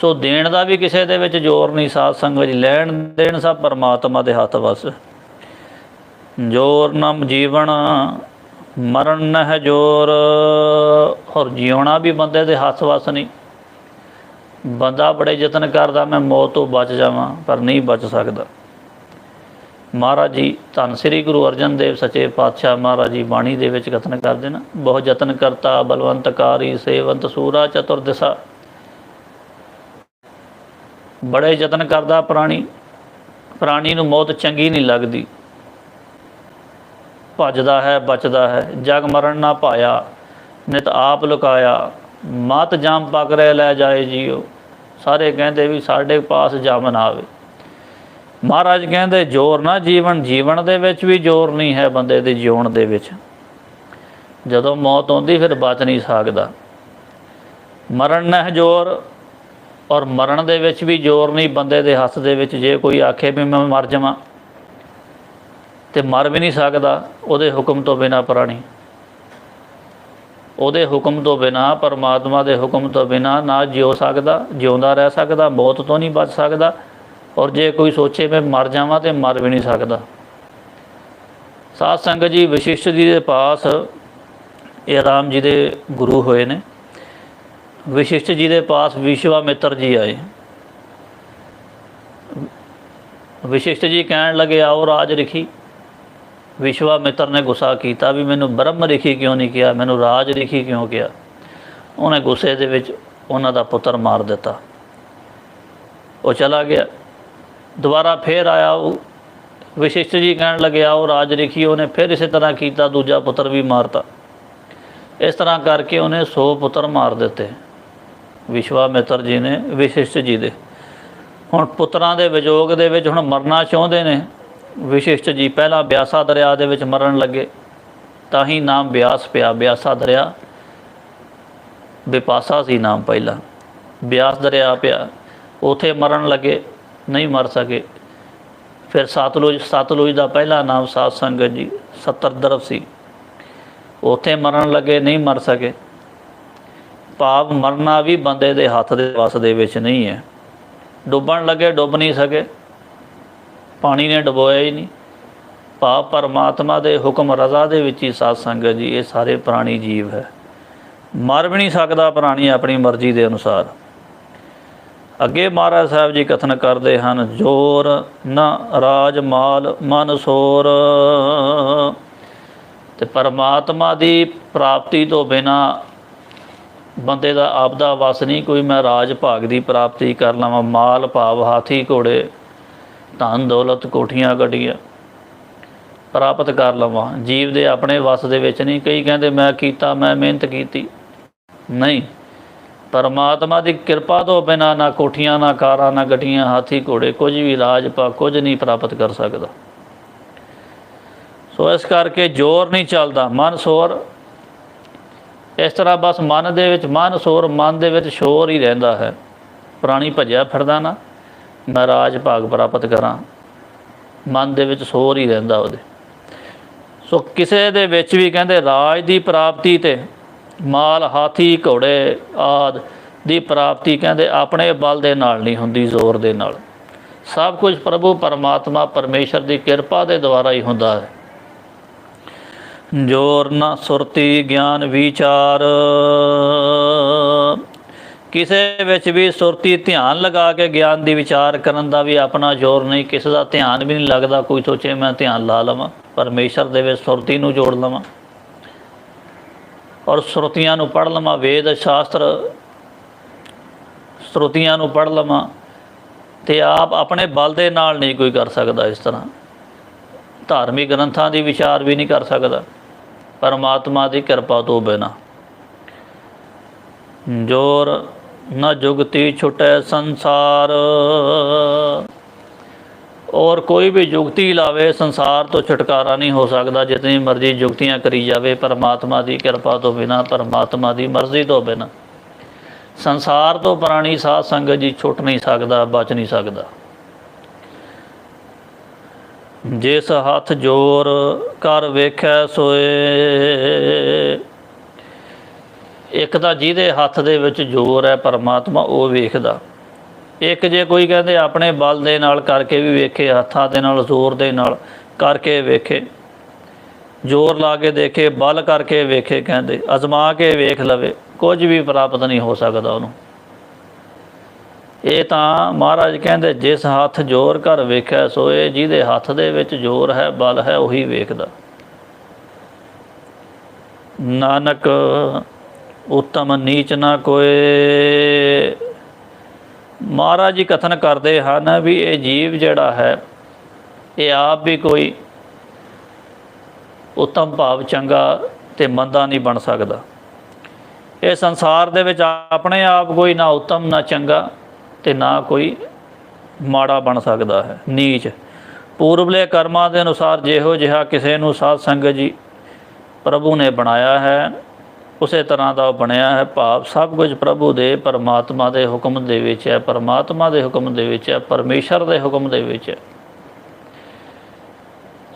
ਸੋ ਦੇਣ ਦਾ ਵੀ ਕਿਸੇ ਦੇ ਵਿੱਚ ਜ਼ੋਰ ਨਹੀਂ, ਸਾਧ ਸੰਗਤ ਜੀ ਲੈਣ ਦੇਣ ਸਭ ਪਰਮਾਤਮਾ ਦੇ ਹੱਥ ਵਸ ਜੋਰ ਨਮ ਜੀਵਨ, ਮਰਨ ਨ ਹੈ ਜੋਰ। ਔਰ ਜਿਉਣਾ ਵੀ ਬੰਦੇ ਦੇ ਹੱਥ ਵਸ ਨਹੀਂ। ਬੰਦਾ ਬੜੇ ਯਤਨ ਕਰਦਾ, ਮੈਂ ਮੌਤ ਤੋਂ ਬਚ ਜਾਵਾਂ, ਪਰ ਨਹੀਂ ਬਚ ਸਕਦਾ। ਮਹਾਰਾਜ ਜੀ, ਧੰਨ ਸ੍ਰੀ ਗੁਰੂ ਅਰਜਨ ਦੇਵ ਸੱਚੇ ਪਾਤਸ਼ਾਹ ਮਹਾਰਾਜ ਜੀ ਬਾਣੀ ਦੇ ਵਿੱਚ ਕਥਨ ਕਰਦੇ ਨਾ ਬਹੁਤ ਯਤਨ ਕਰਤਾ ਬਲਵੰਤਕਾਰੀ ਸੇਵੰਤ ਸੂਰਾ ਚਤੁਰ ਦਿਸ਼ਾ ਬੜੇ ਯਤਨ ਕਰਦਾ ਪ੍ਰਾਣੀ ਪ੍ਰਾਣੀ ਨੂੰ ਮੌਤ ਚੰਗੀ ਨਹੀਂ ਲੱਗਦੀ। ਭੱਜਦਾ ਹੈ, ਬਚਦਾ ਹੈ, ਜਗ ਮਰਨ ਨਾ ਪਾਇਆ, ਨਿਤ ਆਪ ਲੁਕਾਇਆ, ਮਤ ਜਾਮ ਪਕਰੇ ਲੈ ਜਾਏ ਜੀਓ, ਸਾਰੇ ਕਹਿੰਦੇ ਵੀ ਸਾਡੇ ਪਾਸ ਜਮ ਨਾ ਆਵੇ। ਮਹਾਰਾਜ ਕਹਿੰਦੇ, ਜ਼ੋਰ ਨਾ ਜੀਵਨ ਜੀਵਨ ਦੇ ਵਿੱਚ ਵੀ ਜ਼ੋਰ ਨਹੀਂ ਹੈ ਬੰਦੇ ਦੇ ਜਿਉਣ ਦੇ ਵਿੱਚ। ਜਦੋਂ ਮੌਤ ਆਉਂਦੀ, ਫਿਰ ਬਚ ਨਹੀਂ ਸਕਦਾ। ਮਰਨ ਨਹ ਜ਼ੋਰ ਔਰ ਮਰਨ ਦੇ ਵਿੱਚ ਵੀ ਜ਼ੋਰ ਨਹੀਂ, ਬੰਦੇ ਦੇ ਹੱਥ ਦੇ ਵਿੱਚ ਜੇ ਕੋਈ ਆਖੇ ਵੀ ਮੈਂ ਮਰ ਜਾਵਾਂ ਤੇ ਮਰ ਵੀ ਨਹੀਂ ਸਕਦਾ, ਉਹਦੇ ਹੁਕਮ ਤੋਂ ਬਿਨਾ ਪ੍ਰਾਣੀ। ਉਹਦੇ ਹੁਕਮ ਤੋਂ ਬਿਨਾ, ਪਰਮਾਤਮਾ ਦੇ ਹੁਕਮ ਤੋਂ ਬਿਨਾ ਨਾ ਜਿਉ ਸਕਦਾ, ਜਿਉਂਦਾ ਰਹਿ ਸਕਦਾ, ਮੌਤ ਤੋਂ ਨਹੀਂ ਬਚ ਸਕਦਾ ਔਰ ਜੇ ਕੋਈ ਸੋਚੇ ਮੈਂ ਮਰ ਜਾਵਾਂ ਤੇ ਮਰ ਵੀ ਨਹੀਂ ਸਕਦਾ। ਸਾਧ ਸੰਗਤ ਜੀ, ਵਿਸ਼ਿਸ਼ਟ ਜੀ ਦੇ ਪਾਸ ਇਹ ਰਾਮ ਜੀ ਦੇ ਗੁਰੂ ਹੋਏ ਨੇ। ਵਿਸ਼ਿਸ਼ਟ ਜੀ ਦੇ ਪਾਸ ਵਿਸ਼ਵਾਮਿੱਤਰ ਜੀ ਆਏ। ਵਿਸ਼ਿਸ਼ਟ ਜੀ ਕਹਿਣ ਲੱਗੇ, ਆਓ ਰਾਜ ਰਿਖੀ। ਵਿਸ਼ਵਾਮਿੱਤਰ ਨੇ ਗੁੱਸਾ ਕੀਤਾ ਵੀ ਮੈਨੂੰ ਬ੍ਰਹਮ ਰਿਖੀ ਕਿਉਂ ਨਹੀਂ ਕਿਹਾ, ਮੈਨੂੰ ਰਾਜ ਰਿਖੀ ਕਿਉਂ ਕਿਹਾ? ਉਹਨੇ ਗੁੱਸੇ ਦੇ ਵਿੱਚ ਉਹਨਾਂ ਦਾ ਪੁੱਤਰ ਮਾਰ ਦਿੱਤਾ। ਉਹ ਚਲਾ ਗਿਆ। ਦੁਬਾਰਾ ਫੇਰ ਆਇਆ ਉਹ। ਵਿਸ਼ਿਸ਼ਟ ਜੀ ਕਹਿਣ ਲੱਗੇ, ਆਓ ਰਾਜ ਰਿਖੀ। ਉਹਨੇ ਫਿਰ ਇਸੇ ਤਰ੍ਹਾਂ ਕੀਤਾ, ਦੂਜਾ ਪੁੱਤਰ ਵੀ ਮਾਰਤਾ। ਇਸ ਤਰ੍ਹਾਂ ਕਰਕੇ ਉਹਨੇ 100 ਪੁੱਤਰ ਮਾਰ ਦਿੱਤੇ। ਵਿਸ਼ਵਾ ਮਿੱਤਰ ਜੀ ਨੇ, ਵਿਸ਼ਿਸ਼ਟ ਜੀ ਦੇ। ਹੁਣ ਪੁੱਤਰਾਂ ਦੇ ਵਿਜੋਗ ਦੇ ਵਿੱਚ ਹੁਣ ਮਰਨਾ ਚਾਹੁੰਦੇ ਨੇ। ਵਿਸ਼ਿਸ਼ਟ ਜੀ, ਪਹਿਲਾਂ ਬਿਆਸਾ ਦਰਿਆ ਦੇ ਵਿੱਚ ਮਰਨ ਲੱਗੇ। ਤਾਂ ਹੀ ਨਾਮ ਬਿਆਸ ਪਿਆ, ਬਿਆਸਾ ਦਰਿਆ। ਵਿਪਾਸਾ ਸੀ ਨਾਮ ਪਹਿਲਾਂ। ਬਿਆਸ ਦਰਿਆ ਪਿਆ, ਉਥੇ ਮਰਨ ਲੱਗੇ, ਨਹੀਂ ਮਰ ਸਕੇ। ਫਿਰ ਸਤਲੁਜ ਸਤਲੁਜ ਦਾ ਪਹਿਲਾ ਨਾਮ ਸਾਧ ਸੰਗਤ ਜੀ 70 ਦਰਬ ਸੀ। ਉਥੇ ਮਰਨ ਲੱਗੇ, ਨਹੀਂ ਮਰ ਸਕੇ। ਪਾਪ ਮਰਨਾ ਵੀ ਬੰਦੇ ਦੇ ਹੱਥ ਦੇ ਵਸ ਦੇ ਵਿੱਚ ਨਹੀਂ ਹੈ। ਡੁੱਬਣ ਲੱਗੇ ਡੁੱਬ ਨਹੀਂ ਸਕੇ। ਪਾਣੀ ਨੇ ਡੁਬੋਇਆ ਹੀ ਨਹੀਂ। ਭਾਵ ਪਰਮਾਤਮਾ ਦੇ ਹੁਕਮ ਰਜ਼ਾ ਦੇ ਵਿੱਚ ਹੀ ਸਾਧ ਸੰਗਤ ਜੀ, ਇਹ ਸਾਰੇ ਪ੍ਰਾਣੀ ਜੀਵ ਹੈ। ਮਰ ਵੀ ਨਹੀਂ ਸਕਦਾ ਪ੍ਰਾਣੀ ਆਪਣੀ ਮਰਜ਼ੀ ਦੇ ਅਨੁਸਾਰ। ਅੱਗੇ ਮਹਾਰਾਜ ਸਾਹਿਬ ਜੀ ਕਥਨ ਕਰਦੇ ਹਨ, ਜੋਰ ਨਾ ਰਾਜ ਮਾਲ ਮਨ ਸੋਰ। ਤੇ ਪਰਮਾਤਮਾ ਦੀ ਪ੍ਰਾਪਤੀ ਤੋਂ ਬਿਨਾ ਬੰਦੇ ਦਾ ਆਪਦਾ ਵਸ ਨਹੀਂ, ਕੋਈ ਮੈਂ ਰਾਜ ਭਾਗ ਦੀ ਪ੍ਰਾਪਤੀ ਕਰ ਲਵਾਂ, ਮਾਲ ਭਾਵ, ਹਾਥੀ ਘੋੜੇ, ਧਨ, ਦੌਲਤ, ਕੋਠੀਆਂ ਗੱਡੀਆਂ ਪ੍ਰਾਪਤ ਕਰ ਲਵਾਂ। ਜੀਵ ਦੇ ਆਪਣੇ ਵਸ ਦੇ ਵਿੱਚ ਨਹੀਂ। ਕਈ ਕਹਿੰਦੇ ਮੈਂ ਕੀਤਾ, ਮੈਂ ਮਿਹਨਤ ਕੀਤੀ। ਨਹੀਂ। ਪਰਮਾਤਮਾ ਦੀ ਕਿਰਪਾ ਤੋਂ ਬਿਨਾ ਨਾ ਕੋਠੀਆਂ, ਨਾ ਕਾਰਾਂ, ਨਾ ਗੱਡੀਆਂ, ਹਾਥੀ ਘੋੜੇ, ਕੁਝ ਵੀ ਰਾਜ ਪਾ ਕੁਝ ਨਹੀਂ ਪ੍ਰਾਪਤ ਕਰ ਸਕਦਾ। ਸੋ ਇਸ ਕਰਕੇ ਜ਼ੋਰ ਨਹੀਂ ਚੱਲਦਾ। ਮਨ ਸੋਰ ਇਸ ਤਰ੍ਹਾਂ ਬਸ ਮਨ ਦੇ ਵਿੱਚ, ਮਨ ਸੋਰ, ਮਨ ਦੇ ਵਿੱਚ ਸ਼ੋਰ ਹੀ ਰਹਿੰਦਾ ਹੈ। ਪ੍ਰਾਣੀ ਭਜਿਆ ਫਿਰਦਾ ਨਾ, ਮੈਂ ਰਾਜ ਭਾਗ ਪ੍ਰਾਪਤ ਕਰਾਂ। ਮਨ ਦੇ ਵਿੱਚ ਸੋਰ ਹੀ ਰਹਿੰਦਾ ਉਹਦੇ। ਸੋ ਕਿਸੇ ਦੇ ਵਿੱਚ ਵੀ ਕਹਿੰਦੇ ਰਾਜ ਦੀ ਪ੍ਰਾਪਤੀ ਤੇ ਮਾਲ, ਹਾਥੀ, ਘੋੜੇ ਆਦ ਦੀ ਪ੍ਰਾਪਤੀ ਕਹਿੰਦੇ ਆਪਣੇ ਬਲ ਦੇ ਨਾਲ ਨਹੀਂ ਹੁੰਦੀ, ਜ਼ੋਰ ਦੇ ਨਾਲ। ਸਭ ਕੁਝ ਪ੍ਰਭੂ, ਪਰਮਾਤਮਾ, ਪਰਮੇਸ਼ਰ ਦੀ ਕਿਰਪਾ ਦੇ ਦੁਆਰਾ ਹੀ ਹੁੰਦਾ ਹੈ। ਜੋਰ ਨਾ ਸੁਰਤੀ ਗਿਆਨ ਵਿਚਾਰ। ਕਿਸੇ ਵਿੱਚ ਵੀ ਸੁਰਤੀ ਧਿਆਨ ਲਗਾ ਕੇ ਗਿਆਨ ਦੀ ਵਿਚਾਰ ਕਰਨ ਦਾ ਵੀ ਆਪਣਾ ਜ਼ੋਰ ਨਹੀਂ, ਕਿਸੇ ਦਾ ਧਿਆਨ ਵੀ ਨਹੀਂ ਲੱਗਦਾ, ਕੋਈ ਸੋਚੇ ਮੈਂ ਧਿਆਨ ਲਾ ਲਵਾਂ, ਪਰਮੇਸ਼ਰ ਦੇ ਵਿੱਚ ਸੁਰਤੀ ਨੂੰ ਜੋੜ ਲਵਾਂ। ਔਰ ਸ਼ਰੂਤੀਆਂ ਨੂੰ ਪੜ੍ਹ ਲਵਾਂ, ਵੇਦ, ਸ਼ਾਸਤਰ ਸ਼ਰੂਤੀਆਂ ਨੂੰ ਪੜ੍ਹ ਲਵਾਂ, ਤੇ ਆਪ ਆਪਣੇ ਬਲ ਦੇ ਨਾਲ ਨਹੀਂ ਕੋਈ ਕਰ ਸਕਦਾ ਇਸ ਤਰ੍ਹਾਂ। ਧਾਰਮਿਕ ਗ੍ਰੰਥਾਂ ਦੀ ਵਿਚਾਰ ਵੀ ਨਹੀਂ ਕਰ ਸਕਦਾ। ਪਰਮਾਤਮਾ ਦੀ ਕਿਰਪਾ ਤੋਂ ਬਿਨਾ। ਜੋਰ ਨਾ ਜੁਗਤੀ ਛੁਟੈ ਸੰਸਾਰ। ਔਰ ਕੋਈ ਵੀ ਜੁਗਤੀ ਲਾਵੇ, ਸੰਸਾਰ ਤੋਂ ਛੁਟਕਾਰਾ ਨਹੀਂ ਹੋ ਸਕਦਾ, ਜਿਤਨੀ ਮਰਜ਼ੀ ਜੁਗਤੀਆਂ ਕਰੀ ਜਾਵੇ, ਪਰਮਾਤਮਾ ਦੀ ਕਿਰਪਾ ਤੋਂ ਬਿਨਾ, ਪਰਮਾਤਮਾ ਦੀ ਮਰਜ਼ੀ ਤੋਂ ਬਿਨਾ। ਸੰਸਾਰ ਤੋਂ ਪ੍ਰਾਣੀ ਸਾਧ ਸੰਗਤ ਜੀ ਛੁੱਟ ਨਹੀਂ ਸਕਦਾ, ਬਚ ਨਹੀਂ ਸਕਦਾ। ਜਿਸ ਹੱਥ ਜੋਰ ਕਰ ਵੇਖੈ ਸੋਏ। ਇੱਕ ਤਾਂ ਜਿਹਦੇ ਹੱਥ ਦੇ ਵਿੱਚ ਜ਼ੋਰ ਹੈ ਪਰਮਾਤਮਾ, ਉਹ ਵੇਖਦਾ। ਇੱਕ ਜੇ ਕੋਈ ਕਹਿੰਦੇ ਆਪਣੇ ਬਲ ਦੇ ਨਾਲ ਕਰਕੇ ਵੀ ਵੇਖੇ, ਹੱਥਾਂ ਦੇ ਨਾਲ, ਜ਼ੋਰ ਦੇ ਨਾਲ ਕਰਕੇ ਵੇਖੇ। ਜ਼ੋਰ ਲਾ ਕੇ ਦੇਖੇ, ਬਲ ਕਰਕੇ ਵੇਖੇ ਕਹਿੰਦੇ, ਅਜ਼ਮਾ ਕੇ ਵੇਖ ਲਵੇ, ਕੁਝ ਵੀ ਪ੍ਰਾਪਤ ਨਹੀਂ ਹੋ ਸਕਦਾ ਉਹਨੂੰ। ਇਹ ਤਾਂ ਮਹਾਰਾਜ ਕਹਿੰਦੇ, ਜਿਸ ਹੱਥ ਜ਼ੋਰ ਕਰ ਵੇਖਿਆ ਸੋਏ ਜਿਹਦੇ ਹੱਥ ਦੇ ਵਿੱਚ ਜ਼ੋਰ ਹੈ, ਬਲ ਹੈ, ਉਹੀ ਵੇਖਦਾ। ਨਾਨਕ ਉਤਮ ਨੀਚ ਨਾ ਕੋਏ। ਮਹਾਰਾਜ ਜੀ ਕਥਨ ਕਰਦੇ ਹਨ ਵੀ ਇਹ ਜੀਵ ਜਿਹੜਾ ਹੈ, ਇਹ ਆਪ ਵੀ ਕੋਈ ਉਤਮ ਭਾਵ ਚੰਗਾ ਤੇ ਮੰਦਾ ਨਹੀਂ ਬਣ ਸਕਦਾ। ਇਹ ਸੰਸਾਰ ਦੇ ਵਿੱਚ ਆਪਣੇ ਆਪ ਕੋਈ ਨਾ ਉਤਮ, ਨਾ ਚੰਗਾ। ਤੇ ਨਾ ਕੋਈ ਮਾੜਾ ਬਣ ਸਕਦਾ ਹੈ, ਨੀਚ। ਪੂਰਬਲੇ ਕਰਮਾਂ ਦੇ ਅਨੁਸਾਰ ਜਿਹੋ ਜਿਹਾ ਕਿਸੇ ਨੂੰ ਸਾਧ ਸੰਗਤ ਜੀ ਪ੍ਰਭੂ ਨੇ ਬਣਾਇਆ ਹੈ, ਉਸੇ ਤਰ੍ਹਾਂ ਦਾ ਉਹ ਬਣਿਆ ਹੈ ਭਾਵ। ਸਭ ਕੁਝ ਪ੍ਰਭੂ ਦੇ, ਪਰਮਾਤਮਾ ਦੇ ਹੁਕਮ ਦੇ ਵਿੱਚ ਹੈ, ਪਰਮਾਤਮਾ ਦੇ ਹੁਕਮ ਦੇ ਵਿੱਚ ਹੈ, ਪਰਮੇਸ਼ਰ ਦੇ ਹੁਕਮ ਦੇ ਵਿੱਚ ਹੈ।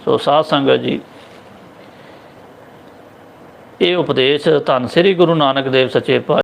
ਸੋ ਸਾਧ ਸੰਗਤ ਜੀ, ਇਹ ਉਪਦੇਸ਼ ਧੰਨ ਸ੍ਰੀ ਗੁਰੂ ਨਾਨਕ ਦੇਵ ਸੱਚੇ ਪਾਤਸ਼ਾਹ